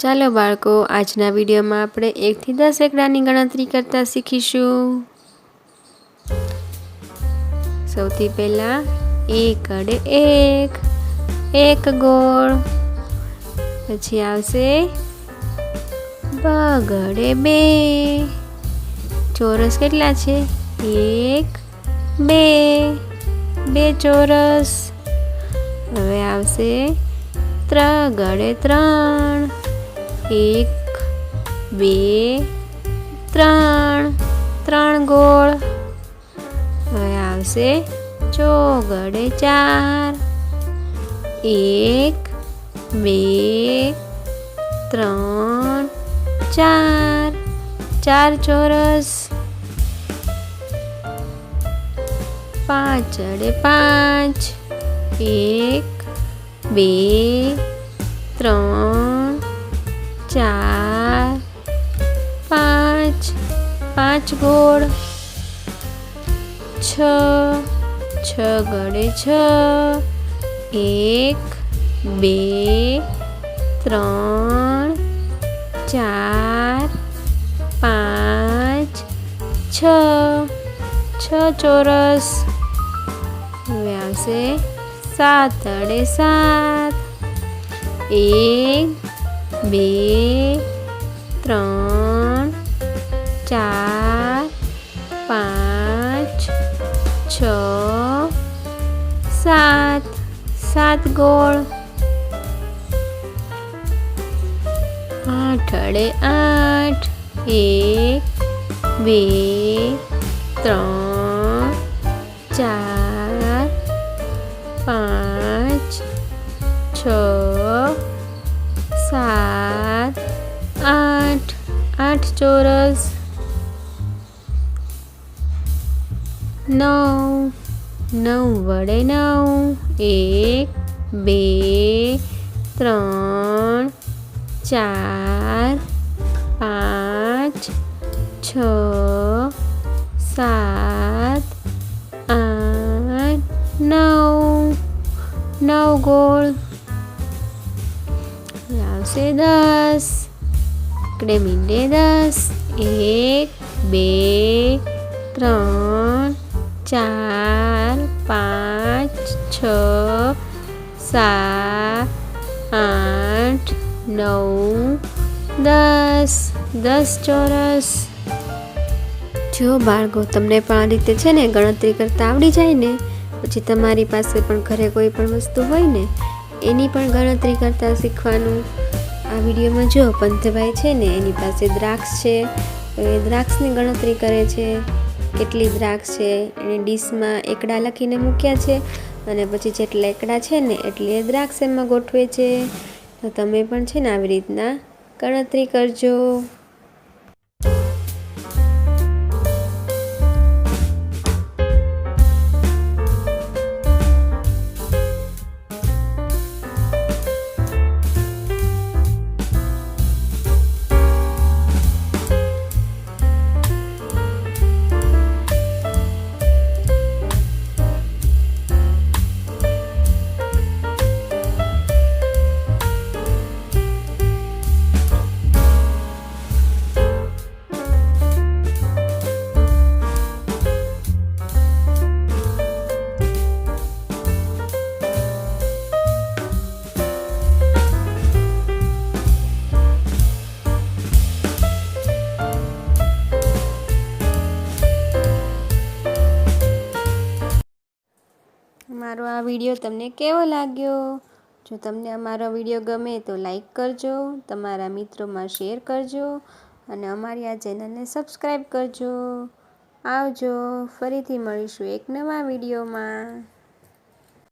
ચાલો બાળકો, આજના વિડીયોમાં આપણે એકથી દસ એકડાની ગણતરી કરતા શીખીશું. સૌથી પહેલાં એક અડે એક એક ગોળ. પછી આવશે બગડે બે. ચોરસ કેટલા છે? એક, બે. બે ચોરસ. હવે આવશે ત્રગડે ત્રણ. એક બે, ત્રણ. ત્રણ ગોળ. હવે આવશે ચોગડે ચાર. એક, બે, ત્રણ, ચાર. ચાર ચોરસ. પાંચડે પાંચ. એક, બે, ત્રણ. ચાર, પાંચ પાંચ ગોળ, છ છ ગળે છ, એક, બે, ત્રણ, ચાર, પાંચ, છ છ ચોરસ. આવશે સાત અડે સાત. એક બે, ત્રણ, ચાર, પાંચ, છ, સાત. સાત ગોળ. આઠ અડે આઠ. એક, બે, ત્રણ, ચાર, પાંચ, છ. સાત આઠ આઠ ચોરસ નવ નવ વડે નવ એક બે ત્રણ ચાર પાંચ છ સાત આઠ નવ નવ ગોળ આવશે દસ, એકડે મીંડે દસ, એક, બે, ત્રણ, ચાર, પાંચ, છ, સાત, આઠ, નવ, દસ દસ ચોરસ. જો બાળકો તમને પણ આ રીતે છે ને ગણતરી કરતાં આવડી જાય ને, પછી તમારી પાસે પણ ઘરે કોઈ પણ વસ્તુ હોય ને એની પણ ગણતરી કરતાં શીખવાનું આ વિડીયોમાં જો પંથભાઈ છે ને એની પાસે દ્રાક્ષ છે એ દ્રાક્ષની ગણતરી કરે છે, કેટલી દ્રાક્ષ છે એણે ડીશમાં એકડા લખીને મૂક્યા છે અને પછી જેટલા એકડા છે ને એટલી દ્રાક્ષ એમાં ગોઠવે છે. તો તમે પણ છે ને આવી રીતના ગણતરી કરજો. મારો આ વીડિયો તમને કેવો લાગ્યો? જો તમને અમારો વીડિયો ગમે તો લાઈક કરજો, તમારા મિત્રોમાં શેર કરજો અને અમારી આ ચેનલને સબસ્ક્રાઈબ કરજો. આવજો, ફરીથી મળીશું એક નવા વિડીયોમાં.